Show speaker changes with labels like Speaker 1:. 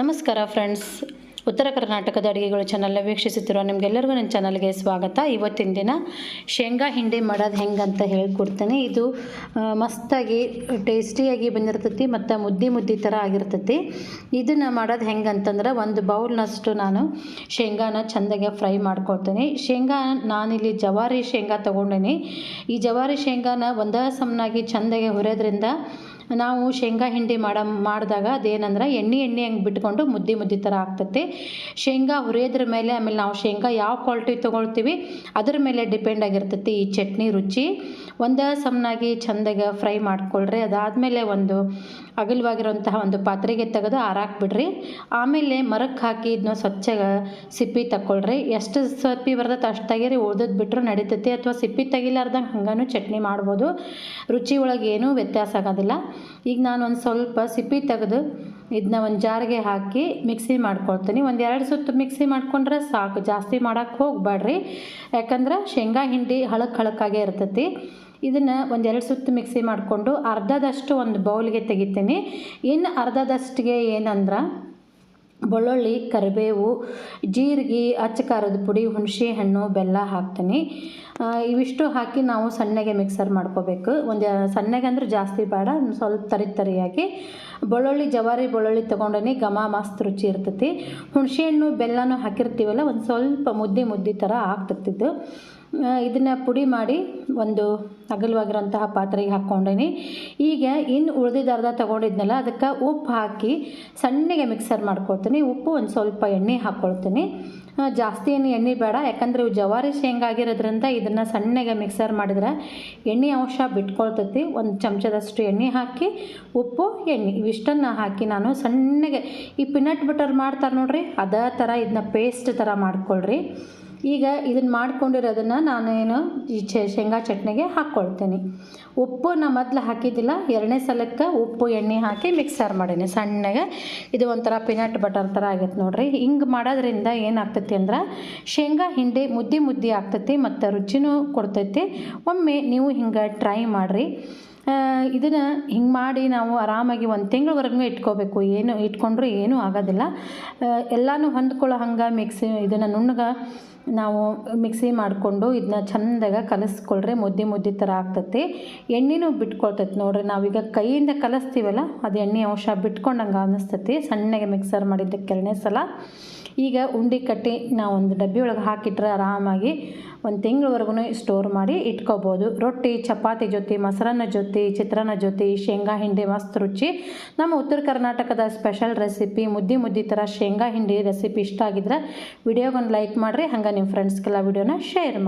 Speaker 1: ನಮಸ್ಕಾರ ಫ್ರೆಂಡ್ಸ್. ಉತ್ತರ ಕರ್ನಾಟಕದ ಅಡುಗೆಗಳು ಚಾನಲ್ನ ವೀಕ್ಷಿಸುತ್ತಿರುವ ನಿಮಗೆಲ್ಲರಿಗೂ ನನ್ನ ಚಾನಲ್ಗೆ ಸ್ವಾಗತ. ಇವತ್ತಿನ ದಿನ ಶೇಂಗಾ ಹಿಂಡಿ ಮಾಡೋದು ಹೆಂಗೆ ಅಂತ ಹೇಳ್ಕೊಡ್ತೇನೆ. ಇದು ಮಸ್ತಾಗಿ ಟೇಸ್ಟಿಯಾಗಿ ಬಂದಿರ್ತೈತಿ ಮತ್ತು ಮುದ್ದಿ ಮುದ್ದಿ ಥರ ಆಗಿರ್ತೈತಿ. ಇದನ್ನು ಮಾಡೋದು ಹೆಂಗೆ ಅಂತಂದ್ರೆ ಒಂದು ಬೌಲ್ನಷ್ಟು ನಾನು ಶೇಂಗಾನ ಚೆಂದಾಗೆ ಫ್ರೈ ಮಾಡ್ಕೊಳ್ತೀನಿ ಶೇಂಗಾ ನಾನಿಲ್ಲಿ ಜವಾರಿ ಶೇಂಗಾ ತೊಗೊಂಡೇನಿ. ಈ ಜವಾರಿ ಶೇಂಗಾನ ಒಂದೇ ಸಮನಾಗಿ ಚೆಂದಾಗೆ ಹುರಿಯೋದ್ರಿಂದ ನಾವು ಶೇಂಗಾ ಹಿಂಡಿ ಮಾಡ, ಮಾಡಿದಾಗ ಅದೇನಂದ್ರೆ ಎಣ್ಣೆ ಎಣ್ಣೆ ಹಂಗೆ ಬಿಟ್ಕೊಂಡು ಮುದ್ದೆ ಮುದ್ದೆ ಥರ ಆಗ್ತೈತಿ. ಶೇಂಗಾ ಹುರಿಯೋದ್ರ ಮೇಲೆ, ಆಮೇಲೆ ನಾವು ಶೇಂಗಾ ಯಾವ ಕ್ವಾಲಿಟಿ ತೊಗೊಳ್ತೀವಿ, ಅದ್ರ ಮೇಲೆ ಡಿಪೆಂಡ್ ಆಗಿರ್ತೈತಿ ಈ ಚಟ್ನಿ ರುಚಿ. ಒಂದು ಸಮನಾಗಿ ಚೆಂದಾಗಿ ಫ್ರೈ ಮಾಡ್ಕೊಳ್ರಿ. ಅದಾದಮೇಲೆ ಒಂದು ಅಗಲವಾಗಿರುವಂತಹ ಒಂದು ಪಾತ್ರೆಗೆ ತೆಗೆದು ಆರಾಕ್ಬಿಡ್ರಿ ಆಮೇಲೆ ಮರಕ್ಕೆ ಹಾಕಿ ಇದನ್ನ ಸ್ವಚ್ಛಗೆ ಸಿಪ್ಪಿ ತಗೊಳ್ರಿ ಎಷ್ಟು ಸಿಪ್ಪಿ ಬರ್ತೈತೆ ಅಷ್ಟು ತೆಗೀರಿ ಉಳ್ದದ್ದು ಬಿಟ್ಟರು ನಡೀತೈತಿ. ಅಥವಾ ಸಿಪ್ಪಿ ತೆಗಿಲಾರ್ದಂಗೆ ಹಂಗಾನು ಚಟ್ನಿ ಮಾಡ್ಬೋದು. ರುಚಿ ಒಳಗೆ ಏನೂ ವ್ಯತ್ಯಾಸ ಆಗೋದಿಲ್ಲ. ಈಗ ನಾನು ಒಂದು ಸ್ವಲ್ಪ ಸಿಪ್ಪಿ ತೆಗೆದು ಇದನ್ನ ಒಂದು ಜಾರಿಗೆ ಹಾಕಿ ಮಿಕ್ಸಿ ಮಾಡ್ಕೊಳ್ತೀನಿ. ಒಂದು ಎರಡು ಸುತ್ತು ಮಿಕ್ಸಿ ಮಾಡ್ಕೊಂಡ್ರೆ ಸಾಕು. ಜಾಸ್ತಿ ಮಾಡೋಕ್ಕೆ ಹೋಗಬೇಡ್ರಿ ಯಾಕಂದ್ರೆ ಶೇಂಗಾ ಹಿಂಡಿ ಹಳಕ್ಕೆ ಹಳಕ್ಕಾಗೆ ಇರ್ತೈತಿ. ಇದನ್ನು ಒಂದು ಎರಡು ಸುತ್ತು ಮಿಕ್ಸಿ ಮಾಡಿಕೊಂಡು ಅರ್ಧದಷ್ಟು ಒಂದು ಬೌಲ್ಗೆ ತೆಗಿತೀನಿ. ಇನ್ನು ಅರ್ಧದಷ್ಟಿಗೆ ಏನಂದ್ರೆ ಬೆಳ್ಳುಳ್ಳಿ, ಕರಿಬೇವು, ಜೀರಿಗೆ ಅಚ್ಚ ಖಾರದ ಪುಡಿ, ಹುಣಸೆ ಹಣ್ಣು, ಬೆಲ್ಲ ಹಾಕ್ತೀನಿ. ಇವಿಷ್ಟು ಹಾಕಿ ನಾವು ಸಣ್ಣಗೆ ಮಿಕ್ಸರ್ ಮಾಡ್ಕೋಬೇಕು. ಒಂದು ಸಣ್ಣಗೆ ಅಂದ್ರೆ ಜಾಸ್ತಿ ಬೇಡ, ಸ್ವಲ್ಪ ತರಿ ತರಿಯಾಗಿ. ಬೆಳ್ಳುಳ್ಳಿ, ಜವಾರಿ ಬೆಳ್ಳುಳ್ಳಿ ತೊಗೊಂಡನಿ, ಘಮ ಮಸ್ತ್ ರುಚಿ ಇರ್ತೈತಿ. ಹುಣಸೆ ಹಣ್ಣು, ಬೆಲ್ಲನೂ ಹಾಕಿರ್ತೀವಲ್ಲ, ಒಂದು ಸ್ವಲ್ಪ ಮುದ್ದೆ ಮುದ್ದೆ ಥರ ಆಗ್ತಿರ್ತಿದ್ದು ಇದನ್ನು ಪುಡಿ ಮಾಡಿ ಒಂದು ಅಗಲವಾಗಿರೋಂತಹ ಪಾತ್ರೆಗೆ ಹಾಕ್ಕೊಂಡೀನಿ. ಈಗ ಇನ್ನು ಉಳಿದಿದ್ದ ಅರ್ಧ ತೊಗೊಂಡಿದ್ನಲ್ಲ, ಅದಕ್ಕೆ ಉಪ್ಪು ಹಾಕಿ ಸಣ್ಣಗೆ ಮಿಕ್ಸರ್ ಮಾಡ್ಕೊಳ್ತೀನಿ. ಉಪ್ಪು ಒಂದು ಸ್ವಲ್ಪ ಎಣ್ಣೆ ಹಾಕ್ಕೊಳ್ತೀನಿ ಜಾಸ್ತಿ ಏನು ಎಣ್ಣೆ ಬೇಡ, ಯಾಕಂದರೆ ಇವು ಜವಾರಿ ಶೇಂಗಾ ಆಗಿರೋದ್ರಿಂದ ಇದನ್ನು ಸಣ್ಣಗೆ ಮಿಕ್ಸರ್ ಮಾಡಿದ್ರೆ ಎಣ್ಣೆ ಅಂಶ ಬಿಟ್ಕೊಳ್ತೈತಿ. ಒಂದು ಚಮಚದಷ್ಟು ಎಣ್ಣೆ ಹಾಕಿ, ಉಪ್ಪು, ಎಣ್ಣೆ, ಇವಿಷ್ಟನ್ನು ಹಾಕಿ ನಾನು ಸಣ್ಣಗೆ ಈ ಪಿನಟ್ ಬಟರ್ ಮಾಡ್ತಾರೆ ನೋಡ್ರಿ, ಅದೇ ಥರ ಇದನ್ನ ಪೇಸ್ಟ್ ಥರ ಮಾಡ್ಕೊಳ್ರಿ. ಈಗ ಇದನ್ನು ಮಾಡ್ಕೊಂಡಿರೋದನ್ನು ನಾನೇನು ಈ ಶೇಂಗಾ ಚಟ್ನಿಗೆ ಹಾಕ್ಕೊಳ್ತೀನಿ. ಉಪ್ಪು ನಾ ಮೊದಲು ಹಾಕಿದ್ದಿಲ್ಲ, ಎರಡನೇ ಸಲಕ್ಕೆ ಉಪ್ಪು, ಎಣ್ಣೆ ಹಾಕಿ ಮಿಕ್ಸರ್ ಮಾಡೀನಿ. ಸಣ್ಣಗೆ ಇದು ಒಂಥರ ಪಿನಟ್ ಬಟರ್ ಥರ ಆಗೈತೆ ನೋಡ್ರಿ. ಹಿಂಗೆ ಮಾಡೋದ್ರಿಂದ ಏನಾಗ್ತೈತಿ ಅಂದ್ರೆ ಶೇಂಗಾ ಹಿಂಡಿ ಮುದ್ದೆ ಮುದ್ದೆ ಆಗ್ತೈತಿ ಮತ್ತು ರುಚಿನೂ ಕೊಡ್ತೈತಿ. ಒಮ್ಮೆ ನೀವು ಹಿಂಗೆ ಟ್ರೈ ಮಾಡಿರಿ. ಇದನ್ನು ಹಿಂಗೆ ಮಾಡಿ ನಾವು ಆರಾಮಾಗಿ ಒಂದು ತಿಂಗಳವರೆಗೂ ಇಟ್ಕೋಬೇಕು. ಏನು ಇಟ್ಕೊಂಡ್ರೂ ಏನೂ ಆಗೋದಿಲ್ಲ. ಎಲ್ಲನೂ ಹೊಂದ್ಕೊಳ್ಳೋ ಹಂಗೆ ಮಿಕ್ಸಿ, ಇದನ್ನು ನುಣ್ಣಗೆ ನಾವು ಮಿಕ್ಸಿ ಮಾಡಿಕೊಂಡು ಇದನ್ನ ಚೆಂದಾಗ ಕಲಿಸ್ಕೊಳ್ರೆ. ಮುದ್ದೆ ಮುದ್ದೆ ಥರ ಆಗ್ತೈತಿ. ಎಣ್ಣೆನೂ ಬಿಟ್ಕೊಳ್ತೈತಿ ನೋಡ್ರಿ. ನಾವೀಗ ಕೈಯಿಂದ ಕಲಿಸ್ತೀವಲ್ಲ, ಅದು ಎಣ್ಣೆ ಅಂಶ ಬಿಟ್ಕೊಂಡಂಗೆ ಅನ್ನಿಸ್ತೈತಿ ಸಣ್ಣಗೆ ಮಿಕ್ಸರ್ ಮಾಡಿದ್ದಕ್ಕೆ ಎರಡನೇ ಸಲ. ಈಗ ಉಂಡೆ ಕಟ್ಟಿ ನಾವು ಒಂದು ಡಬ್ಬಿ ಒಳಗೆ ಹಾಕಿಟ್ರೆ ಆರಾಮಾಗಿ ಒಂದು ತಿಂಗಳವರೆಗೂ ಸ್ಟೋರ್ ಮಾಡಿ ಇಟ್ಕೋಬೋದು. ರೊಟ್ಟಿ, ಚಪಾತಿ ಜೊತೆ, ಮೊಸರನ್ನ ಜೊತೆ, ಚಿತ್ರಾನ್ನ ಜೊತೆ, ಶೇಂಗಾ ಹಿಂಡಿ ಮಸ್ತ್ ರುಚಿ. ನಮ್ಮ ಉತ್ತರ ಕರ್ನಾಟಕದ ಸ್ಪೆಷಲ್ ರೆಸಿಪಿ ಮುದ್ದೆ ಮುದ್ದೆ ಥರ ಶೇಂಗಾ ಹಿಂಡಿ ರೆಸಿಪಿ ಇಷ್ಟ ಆಗಿದ್ರೆ ವಿಡಿಯೋಗೊಂದು ಲೈಕ್ ಮಾಡಿರಿ, ಹಂಗೆ ನಿಮ್ಮ ಫ್ರೆಂಡ್ಸ್ಗೆಲ್ಲ ವಿಡಿಯೋನ ಶೇರ್ ಮಾಡಿ